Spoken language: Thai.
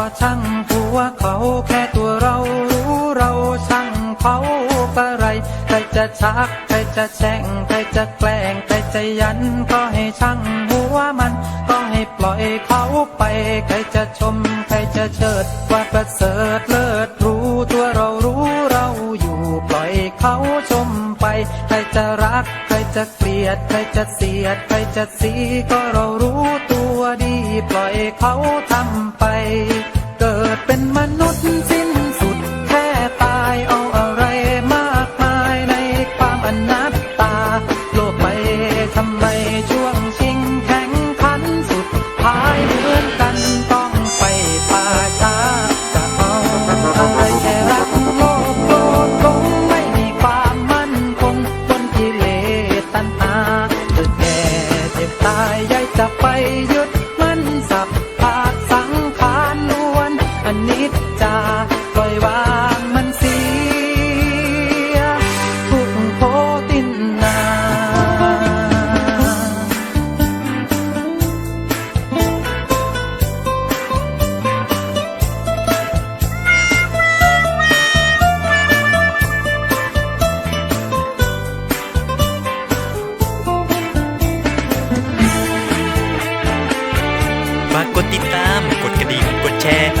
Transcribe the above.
ก็ช่างผัวเขาแค่ตัวเรารู้เราช่างเขาอะไรใครจะชักใครจะแช่งใครจะแกล้งใครจะยันก็ให้ช่างหัวมันก็ให้ปล่อยเขาไปใครจะชมใครจะเชิดว่าประเสริฐเลิศรู้ตัวเรารู้เราอยู่ปล่อยเขาชมไปใครจะรักใครจะเกลียดใครจะเสียดใครจะสีก็เรารู้ตัวดีปล่อยเขาทำไป ทำไมช่วงชิงแข่งขันสุดท้ายเหมือนกันต้องไปป่าช้าจะเอาอะไรแค่รักโลกโลกคงไม่มีความมั่นคงบนกิเลสตัณหาจะแก่เจ็บตาย Macotita, mejor que digo coche,